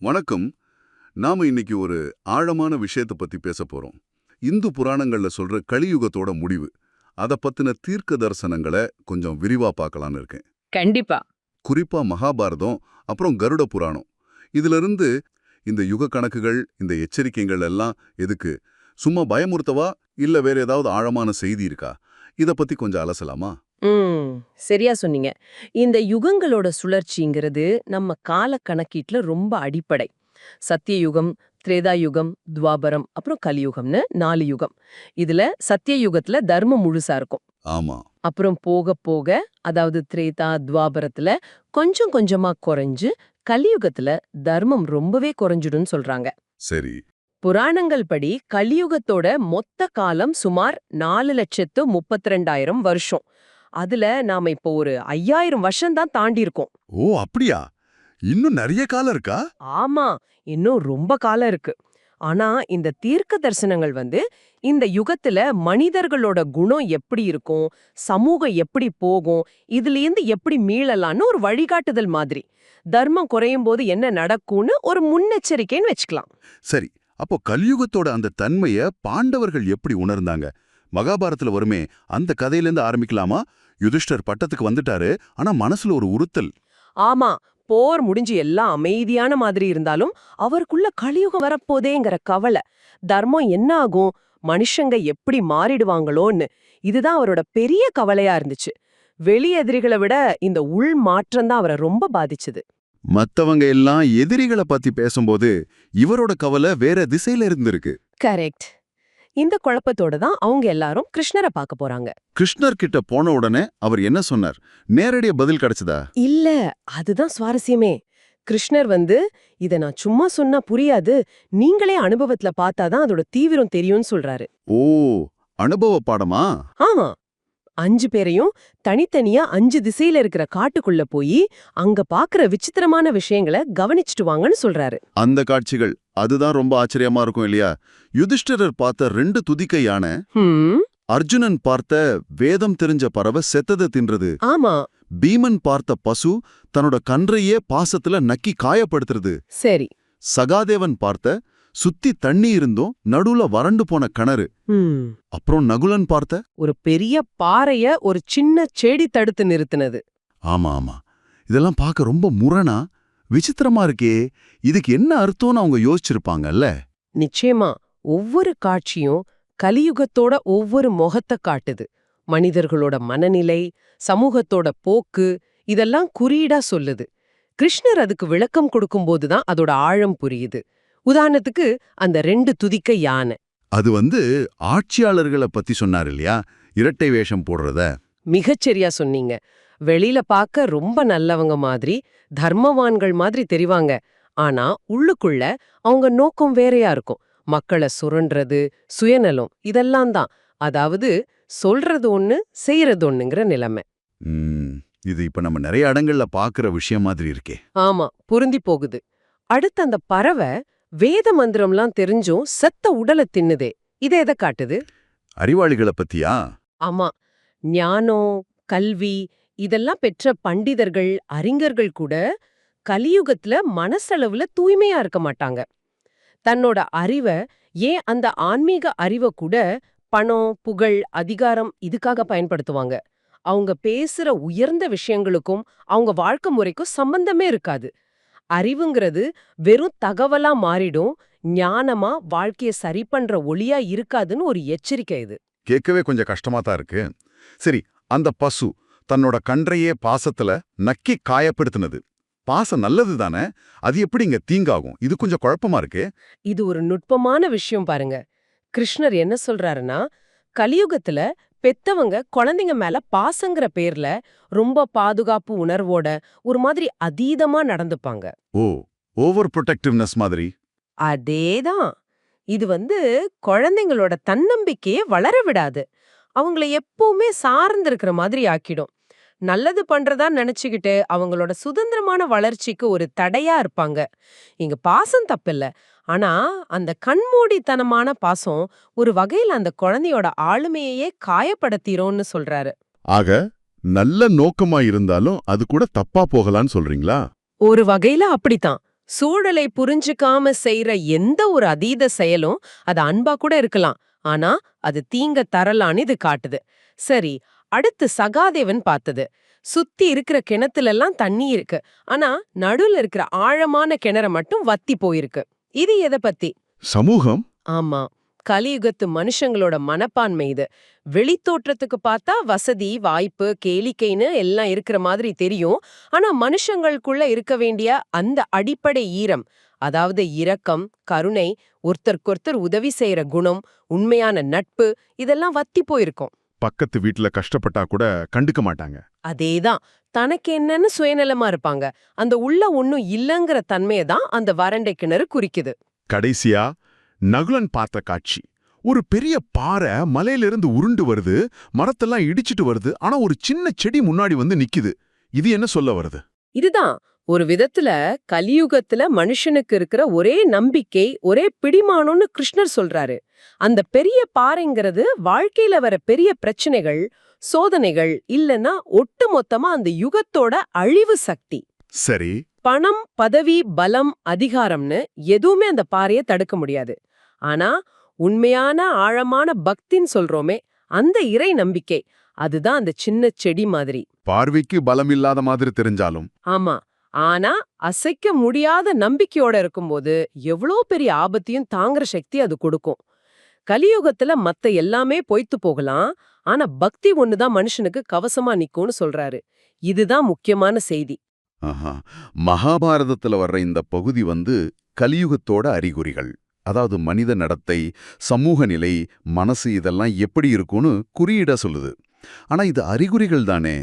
வணக்கம். நாம இன்னைக்கு ஒரு ஆழமான விஷயத்தை பத்தி பேச போறோம். இந்து புராணங்கள்ல சொல்ற கலியுகத்தோட முடிவு. அத பத்தின தீர்க்க தரிசனங்களை கொஞ்சம் விரிவா பார்க்கலான்னு இருக்கேன். கண்டிப்பா. குறிப்பா மகாபாரதம் அப்புறம் கருட புராணம். இதுல இருந்து இந்த யுக கணக்குகள் இந்த எச்சரிக்கைகள் எல்லாம் எதுக்கு? சும்மா பயமுறுத்தவா? இல்ல வேற ஏதாவது ஆழமான செய்தி இருக்கா? இத பத்தி கொஞ்சம் அலசலாமா? ம் சரியா சொன்னீங்க. இந்த யுகங்களோட சுழற்சிங்கிறது நம்ம கால கணக்கீட்டுல ரொம்ப அடிப்படை. சத்தியயுகம் திரேதாயுகம் துவாபரம் அப்புறம் கலியுகம்னு நாலு யுகம். இதுல சத்தியயுகத்துல தர்மம் முழுசா இருக்கும். ஆமா. அப்புறம் போக போக அதாவது திரேதா துவாபரத்துல கொஞ்சம் கொஞ்சமா குறைஞ்சு கலியுகத்துல தர்மம் ரொம்பவே குறைஞ்சிடும்னு சொல்றாங்க. சரி. புராணங்கள் படி கலியுகத்தோட மொத்த காலம் சுமார் நாலு லட்சத்து முப்பத்தி ரெண்டாயிரம் வருஷம். அதுல நாம இப்போ ஒரு ஐயாயிரம் வருஷம் தான் தாண்டி இருக்கோம். ஓ அப்படியா? இன்னும் நிறைய காலம் இருக்கா? ஆமா இன்னும் ரொம்ப காலம் இருக்கு. ஆனா இந்த தீர்க்க தரிசனங்கள் வந்து இந்த யுகத்துல மனிதர்களோட குணம் எப்படி இருக்கும் சமூகம் எப்படி போகும் இதுல இருந்து எப்படி மீளலாம்னு ஒரு வழிகாட்டுதல் மாதிரி. தர்மம் குறையும் போது என்ன நடக்கும்னு ஒரு முன்னெச்சரிக்கைன்னு வச்சுக்கலாம். சரி அப்போ கலியுகத்தோட அந்த தன்மைய பாண்டவர்கள் எப்படி உணர்ந்தாங்க? மகாபாரத்துல வருமே அந்த கதையிலேருந்து ஆரம்பிக்கலாமா? யுதிஷ்டர் பட்டத்துக்கு வந்துட்டாரு ஆனா மனசுல ஒரு உறுத்தல். ஆமா போர் முடிஞ்சு எல்லாம் அமைதியான மாதிரி இருந்தாலும் அவருக்குள்ள கலியுகம் வரப்போதேங்கிற கவலை. தர்மம் என்ன ஆகும் மனுஷங்க எப்படி மாறிடுவாங்களோன்னு. இதுதான் அவரோட பெரிய கவலையா இருந்துச்சு. வெளி எதிரிகளை விட இந்த உள் மாற்றம் தான் அவரை ரொம்ப பாதிச்சது. மத்தவங்க எல்லாம் எதிரிகளை பத்தி பேசும்போது இவரோட கவலை வேற திசையில இருந்திருக்கு. கரெக்ட். இந்த குழப்பத்தோட தான் அவங்க எல்லாரும் கிருஷ்ணரை பார்க்க போறாங்க. கிருஷ்ணர் கிட்ட போன உடனே அவர் என்ன சொன்னார்? நேரடியா பதில் கிடைச்சதா? இல்ல அதுதான் சுவாரஸ்யமே. கிருஷ்ணர் வந்து இத நான் சும்மா சொன்னா புரியாது. நீங்களே அனுபவத்துல பார்த்தாதான் அதோட தீவிரம் தெரியும்னு சொல்றாரு. ஓ அனுபவ பாடமா? ஆமா. அஞ்சு பேரையும் தனித்தனியா அஞ்சு திசையில இருக்கிற காட்டுக்குள்ள போய் அங்க பாக்குற விசித்திரமான விஷயங்களை கவனிச்சுட்டு வாங்கன்னு சொல்றாரு. அந்த காட்சிகள் அதுதான் ரொம்ப ஆச்சரியமா இருக்கும் இல்லையா? யுதிஷ்டிரர் பார்த்த ரெண்டு துதிக்கை யானை ஹம். அர்ஜுனன் பார்த்த வேதம் தெரிஞ்ச பறவை செத்ததை தின்றது. ஆமா. பீமன் பார்த்த பசு தன்னோட கன்றையே பாசத்துல நக்கி காயப்படுத்துறது. சரி. சகாதேவன் பார்த்த சுத்தி தண்ணி இருந்தும் நடுவுல வறண்டு போன கிணறு. அப்புறம் நகுலன் பார்த்த? ஒரு பெரிய பாறைய ஒரு சின்ன செடி தடுத்து நிறுத்தினது. ஆமா ஆமா. இதெல்லாம் பார்க்க ரொம்ப முரணா? விசித்திரமா இருக்கே. இதுக்கு என்ன அர்த்தம்னு அவங்க யோசிச்சிருப்பாங்கல்ல? நிச்சயமா. ஒவ்வொரு காட்சியும் கலியுகத்தோட ஒவ்வொரு முகத்தை காட்டுது. மனிதர்களோட மனநிலை சமூகத்தோட போக்கு இதெல்லாம் குறியீடா சொல்லுது. கிருஷ்ணர் அதுக்கு விளக்கம் கொடுக்கும்போது தான் அதோட ஆழம் புரியுது. உதாரணத்துக்கு அந்த ரெண்டு துதிக்க யானை. அது வந்து ஆட்சியாளர்களை பத்தி சொன்னார் இல்லையா? இரட்டை வேஷம் போடுறத. மிகச்சரியா சொன்னீங்க. வெளியில பார்க்க ரொம்ப நல்லவங்க மாதிரி தர்மவான்கள் மாதிரி தெரிவாங்க. ஆனா உள்ளுக்குள்ள அவங்க நோக்கம் வேறையா இருக்கும். மக்களை சுரண்டுறது சுயநலம் இதெல்லாம் தான். அதாவது சொல்றது ஒண்ணு செய்யறது ஒண்ணுங்கிற நிலைமை. இது இப்ப நம்ம நிறைய இடங்கள்ல பாக்குற விஷயம் மாதிரி இருக்கே. ஆமா பொருந்தி போகுது. அடுத்து அந்த பறவை வேத மந்திரம்லாம் தெரிஞ்சும் செத்த உடலை தின்னுதே. இதை எதை காட்டுது? அறிவாளிகளை பத்தியா? ஆமா. ஞானம் கல்வி இதெல்லாம் பெற்ற பண்டிதர்கள் அறிஞர்கள் கூட கலியுகத்துல மனசளவுல தூய்மையா இருக்க மாட்டாங்க. தன்னோட அறிவை ஏன் அந்த ஆன்மீக அறிவை கூட பணம் புகழ் அதிகாரம் இதுக்காக பயன்படுத்துவாங்க. அவங்க பேசுற உயர்ந்த விஷயங்களுக்கும் அவங்க வாழ்க்கை முறைக்கும் சம்பந்தமே இருக்காது. அறிவுங்கிறது வெறும் தகவலா மாறிடும் ஞானமா வாழ்க்கைய சரி பண்ற ஒளியா இருக்காதுன்னு ஒரு எச்சரிக்கை இது. கேட்கவே கொஞ்சம் கஷ்டமா தான் இருக்கு. சரி அந்த பசு தன்னோட கன்றையே பாசத்துல நக்கி காயப்படுத்தினது. பாசம் நல்லது தானே? அது எப்படி இங்க தீங்காகும்? இது கொஞ்சம் குழப்பமா இருக்கு. இது ஒரு நுட்பமான விஷயம் பாருங்க. கிருஷ்ணர் என்ன சொல்றாருன்னா கலியுகத்துல பெத்தவங்க குழந்தைங்க மேல பாசங்கிற பேர்ல ரொம்ப பாதுகாப்பு உணர்வோட ஒரு மாதிரி அதீதமா நடந்துப்பாங்க. ஓ ஓவர் ப்ரொடெக்டிவ்னஸ் மாதிரி. அதேதான். இது வந்து குழந்தைங்களோட தன்னம்பிக்கையை வளர விடாது. அவங்கள எப்பவுமே சார்ந்து இருக்கிற மாதிரி ஆக்கிடும். நல்லது பண்றதா நினைச்சுக்கிட்டு அவங்களோட சுதந்திரமான வளர்ச்சிக்கு ஒரு தடையா இருப்பாங்க. இங்க பாசம் தப்பில்ல. ஆனா அந்த கண்மூடித்தனமான பாசம் ஒரு வகையில அந்த குழந்தையோட ஆளுமையையே காயப்படுத்திரோன்னு சொல்றாரு. ஆக நல்ல நோக்கமா இருந்தாலும் அது கூட தப்பா போகலான்னு சொல்றீங்களா? ஒரு வகையில அப்படித்தான். சூழலை புரிஞ்சுக்காம செய்யற எந்த ஒரு அதீத செயலும் அது அன்பா கூட இருக்கலாம். ஆனா அது தீங்க தரலான்னு இது காட்டுது. சரி அடுத்து சகாதேவன் பார்த்தது. சுத்தி இருக்கிற கிணத்துல எல்லாம் தண்ணி இருக்கு. ஆனா நடுவுல இருக்கிற ஆழமான கிணற மட்டும் வத்தி போயிருக்கு. இது எதை பத்தி? சமூகம்? ஆமா. கலியுகத்து மனுஷங்களோட மனப்பான்மை இது. வெளித்தோற்றத்துக்கு பார்த்தா வசதி வாய்ப்பு கேளிக்கைன்னு எல்லாம் இருக்கிற மாதிரி தெரியும். ஆனா மனுஷங்களுக்குள்ள இருக்க வேண்டிய அந்த அடிப்படை ஈரம் அதாவது இரக்கம் கருணை ஒருத்தருக்கொருத்தர் உதவி செய்யற குணம் உண்மையான நட்பு இதெல்லாம் வத்தி போயிருக்கும். பக்கத்து வீட்ல கஷ்டப்பட்டா கூட கண்டுக்க மாட்டாங்க. அதேதான். தனக்கு என்னன்னு சுயநலமா இருப்பாங்க. அந்த உள்ள ஒண்ணும் இல்லங்கிற தன்மையை தான் அந்த வறண்டை கிணறு குறிக்குது. கடைசியா நகுலன் பார்த்த காட்சி. ஒரு பெரிய பாறை மலையிலிருந்து உருண்டு வருது மரத்தெல்லாம் இடிச்சிட்டு வருது ஆனா ஒரு சின்ன செடி முன்னாடி வந்து நிக்குது. இது என்ன சொல்ல வருது? இதுதான். ஒரு விதத்துல கலியுகத்துல மனுஷனுக்கு இருக்கிற ஒரே நம்பிக்கை ஒரே பிடிமானம்னு கிருஷ்ணர் சொல்றாரு. அந்த பெரிய பாறைங்கிறது வாழ்க்கையில வர பெரிய பிரச்சனைகள் சோதனைகள் இல்லனா ஒட்டு மொத்தமா அந்த யுகத்தோட அழிவு சக்தி. சரி. பணம் பதவி பலம் அதிகாரம்னு எதுவுமே அந்த பாறையை தடுக்க முடியாது. ஆனா உண்மையான ஆழமான பக்தின்னு சொல்றோமே அந்த இறை நம்பிக்கை. அதுதான் அந்த சின்ன செடி மாதிரி. பார்வைக்கு பலம் இல்லாத மாதிரி தெரிஞ்சாலும். ஆமா. ஆனா அசைக்க முடியாத நம்பிக்கையோட இருக்கும்போது எவ்வளோ பெரிய ஆபத்தையும் தாங்குற சக்தி அது கொடுக்கும். கலியுகத்துல மத்த எல்லாமே பொய்த்து போகலாம் ஆனா பக்தி ஒண்ணுதான் மனுஷனுக்கு கவசமா நிக்கும்னு சொல்றாரு. இதுதான் முக்கியமான செய்தி. ஆஹா. மகாபாரதத்துல வர்ற இந்த பகுதி வந்து கலியுகத்தோட அறிகுறிகள். அதாவது மனித நடத்தை சமூக நிலை மனசு இதெல்லாம் எப்படி இருக்கும்னு குறியீடா சொல்லுது. ஆனா இது அறிகுறிகள் தானே.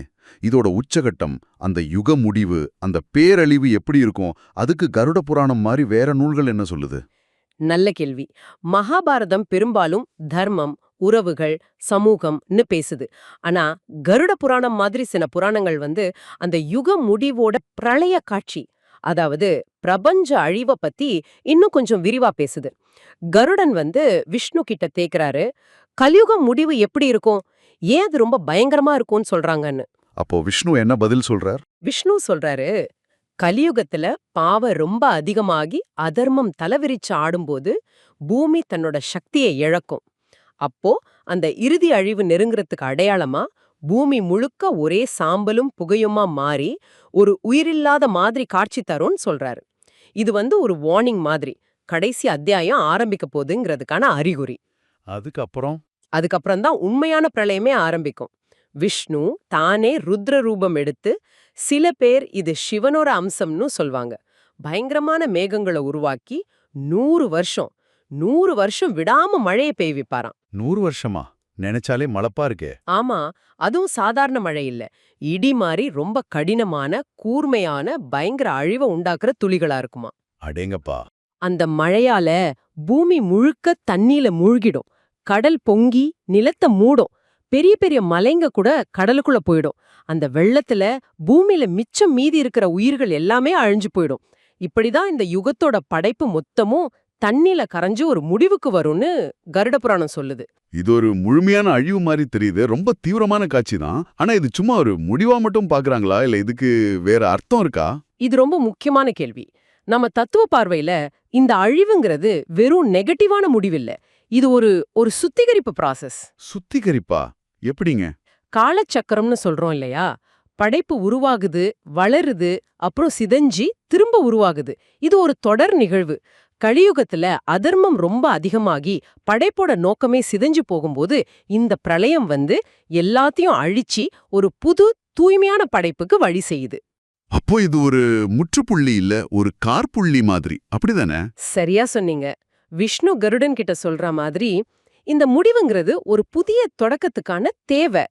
இதோட உச்சகட்டம் அந்த யுக முடிவு அந்த பேரழிவு எப்படி இருக்கும்? அதுக்கு கருட புராணம் மாதிரி வேற நூல்கள் என்ன சொல்லுது? நல்ல கேள்வி. மகாபாரதம் பெரும்பாலும் தர்மம் உறவுகள் சமூகம்னு பேசுது. ஆனா கருட புராணம் மாதிரி சில புராணங்கள் வந்து அந்த யுக முடிவோட பிரளய காட்சி அதாவது பிரபஞ்ச அழிவை பத்தி இன்னும் கொஞ்சம் விரிவா பேசுது. கருடன் வந்து விஷ்ணு கிட்ட தேக்குறாரு கலியுகம் முடிவு எப்படி இருக்கும்? ஏன் அது ரொம்ப பயங்கரமா இருக்கும்னு சொல்றாங்கன்னு. அப்போ விஷ்ணு என்ன பதில் சொல்றார்? விஷ்ணு சொல்றாரு கலியுகத்துல பாவம் ரொம்ப அதிகமாகி அதர்மம் தலைவிரிச்சு ஆடும்போது பூமி தன்னோட சக்தியை இழக்கும். அப்போ அந்த இறுதி அழிவு நெருங்குறதுக்கு அடையாளமா பூமி முழுக்க ஒரே சாம்பலும் புகையுமா மாறி ஒரு உயிரில்லாத மாதிரி காட்சி தரும்னு சொல்றாரு. இது வந்து ஒரு வார்னிங் மாதிரி கடைசி அத்தியாயம் ஆரம்பிக்க போகுதுங்கிறதுக்கான அறிகுறி. அதுக்கப்புறம்? அதுக்கப்புறம் தான் உண்மையான பிரளயமே ஆரம்பிக்கும். விஷ்ணு தானே ருத்ர ரூபம் எடுத்து சில பேர் இது சிவனோட அம்சம்னு சொல்வாங்க. பயங்கரமான மேகங்களை உருவாக்கி நூறு வருஷம் நூறு வருஷம் விடாம மழையை பெய்விப்பாராம். நூறு வருஷமா? நினைச்சாலே மலப்பா இருக்கே. ஆமா அதுவும் சாதாரண மழை இல்ல. இடி மாதிரி ரொம்ப கடினமான கூர்மையான பயங்கர அழிவை உண்டாக்குற துளிகளா இருக்குமா. அடேங்கப்பா. அந்த மழையால பூமி முழுக்க தண்ணியில மூழ்கிடும். கடல் பொங்கி நிலத்தை மூடும். பெரிய பெரிய மலைங்க கூட கடலுக்குள்ள போயிடும். அந்த வெள்ளத்துல பூமியில மிச்சம் மீதி இருக்கிற உயிர்கள் எல்லாமே அழிஞ்சு போயிடும். இப்படிதான் இந்த யுகத்தோட படைப்பு மொத்தமும் தண்ணில கரைஞ்சு ஒரு முடிவுக்கு வரும்னு கருட புராணம் சொல்லுது. இது ஒரு முழுமையான அழிவு மாதிரி தெரியுது. ரொம்ப தீவிரமான காட்சி தான். ஆனா இது சும்மா ஒரு முடிவா மட்டும் பாக்குறாங்களா? இல்ல இதுக்கு வேற அர்த்தம் இருக்கா? இது ரொம்ப முக்கியமான கேள்வி. நம்ம தத்துவ பார்வையில இந்த அழிவுங்கிறது வெறும் நெகட்டிவான முடிவில்ல. இது ஒரு ஒரு சுத்திகரிப்பு ப்ராசஸ் சுத்திகரிப்பா? எப்படிங்க? காலச்சக்கரம்னு சொல்றோம் இல்லையா? படைப்பு உருவாகுது வளருது அப்புறம் சிதைஞ்சி திரும்ப உருவாகுது. இது ஒரு தொடர் நிகழ்வு. கலியுகத்துல அதர்மம் ரொம்ப அதிகமாகி படைப்போட நோக்கமே சிதைஞ்சு போகும்போது இந்த பிரளயம் வந்து எல்லாத்தையும் அழிச்சு ஒரு புது தூய்மையான படைப்புக்கு வழி செய்யுது. அப்போ இது ஒரு முற்றுப்புள்ளி இல்ல ஒரு கார்புள்ளி மாதிரி. அப்படிதானே? சரியா சொன்னீங்க. விஷ்ணு கருடன் கிட்ட சொல்ற மாதிரி இந்த முடிவுங்கிறது ஒரு புதிய தொடக்கத்துக்கான தேவை.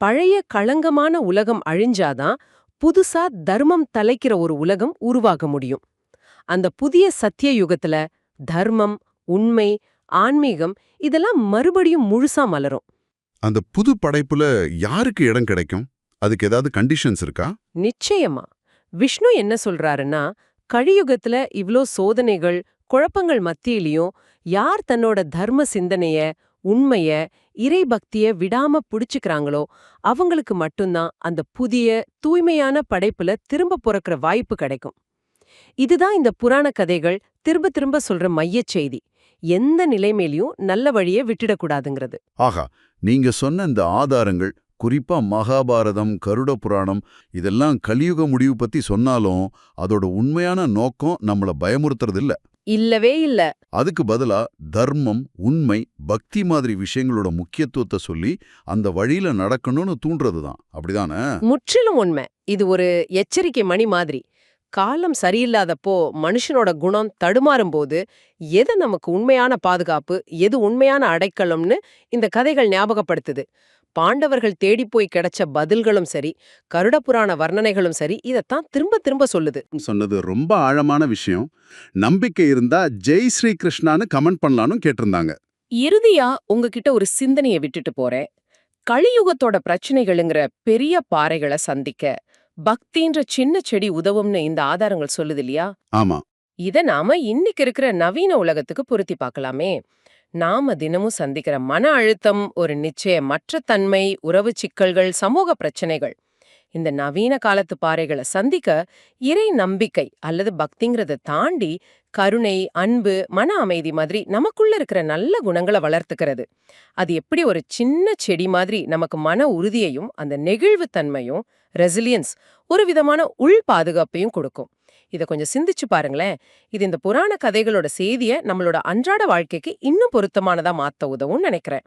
பழைய களங்கமான உலகம் அழிஞ்சாதான் புதுசா தர்மம் தலைக்கிற ஒரு உலகம் உருவாக முடியும். அந்த புதிய சத்திய யுகத்துல தர்மம் உண்மை ஆன்மீகம் இதெல்லாம் மறுபடியும் முழுசா மலரும். அந்த புது படைப்புல யாருக்கு இடம் கிடைக்கும்? அதுக்கு ஏதாவது கண்டிஷன்ஸ் இருக்கா? நிச்சயமா. விஷ்ணு என்ன சொல்றாருன்னா கலியுகத்துல இவ்ளோ சோதனைகள் குழப்பங்கள் மத்தியிலையும் யார் தன்னோட தர்ம சிந்தனைய உண்மைய இறைபக்திய விடாம புடிச்சுக்கிறாங்களோ அவங்களுக்கு மட்டும்தான் அந்த புதிய தூய்மையான படைப்புல திரும்ப பிறக்கிற வாய்ப்பு கிடைக்கும். இதுதான் இந்த புராண கதைகள் திரும்ப திரும்ப சொல்ற மையச் செய்தி. எந்த நிலைமையிலயும் நல்ல வழியை விட்டுடக்கூடாதுங்கிறது. ஆகா நீங்க சொன்ன இந்த ஆதாரங்கள் குறிப்பா மகாபாரதம் கருட புராணம் இதெல்லாம் கலியுக முடிவு பத்தி சொன்னாலும் அதோட உண்மையான நோக்கம் நம்மள பயமுறுத்துறது இல்ல இல்லவே இல்ல. அதுக்கு பதிலா தர்மம் உண்மை பக்தி மாதிரி விஷயங்களோட முக்கியத்துவத்தை சொல்லி அந்த வழியில நடக்கணும்னு தூண்டுறதுதான். அப்படிதானே? முற்றிலும் உண்மை. இது ஒரு எச்சரிக்கை மணி மாதிரி. காலம் சரியில்லாதப்போ மனுஷனோட குணம் தடுமாறும் போது எது நமக்கு உண்மையான பாதுகாப்பு எது உண்மையான அடைக்கலம்னு இந்த கதைகள் ஞாபகப்படுத்துது. பாண்டவர்கள் தேடிப் போய் கிடைச்ச பதில்களும் சரி கருடபுராண வர்ணனைகளும் சரி இதத்தான் திரும்ப திரும்ப சொல்லுது. சொன்னது ரொம்ப ஆழமான விஷயம். நம்பிக்கை இருந்தா ஜெய் ஸ்ரீ கிருஷ்ணான்னு கமெண்ட் பண்ணலான்னு கேட்டிருந்தாங்க. இறுதியா உங்ககிட்ட ஒரு சிந்தனையை விட்டுட்டு போறேன். கலியுகத்தோட பிரச்சனைகளுங்கிற பெரிய பாறைகளை சந்திக்க பக்தின்ற சின்ன செடி உதவும்னு இந்த ஆதாரங்கள் சொல்லுது இல்லையா? ஆமா. இத நாம இன்னைக்கு இருக்கிற நவீன உலகத்துக்கு பொருத்தி பார்க்கலாமே. நாம தினமும் சந்திக்கிற மன அழுத்தம் ஒரு நிச்சயமற்ற தன்மை உறவு சிக்கல்கள் சமூக பிரச்சனைகள். இந்த நவீன காலத்து பாறைகளை சந்திக்க இறை நம்பிக்கை அல்லது பக்திங்கிறத தாண்டி கருணை அன்பு மன அமைதி மாதிரி நமக்குள்ள இருக்கிற நல்ல குணங்களை வளர்த்துக்கிறது. அது எப்படி ஒரு சின்ன செடி மாதிரி நமக்கு மன உறுதியையும் அந்த நெகிழ்வுத்தன்மையும் ரெசிலியன்ஸ் ஒரு விதமான உள் பாதுகாப்பையும் கொடுக்கும். இத கொஞ்சம் சிந்திச்சு பாருங்களேன். இது இந்த புராண கதைகளோட செய்திய நம்மளோட அன்றாட வாழ்க்கைக்கு இன்னும் பொருத்தமானதா மாத்த உதவும்னு நினைக்கிறேன்.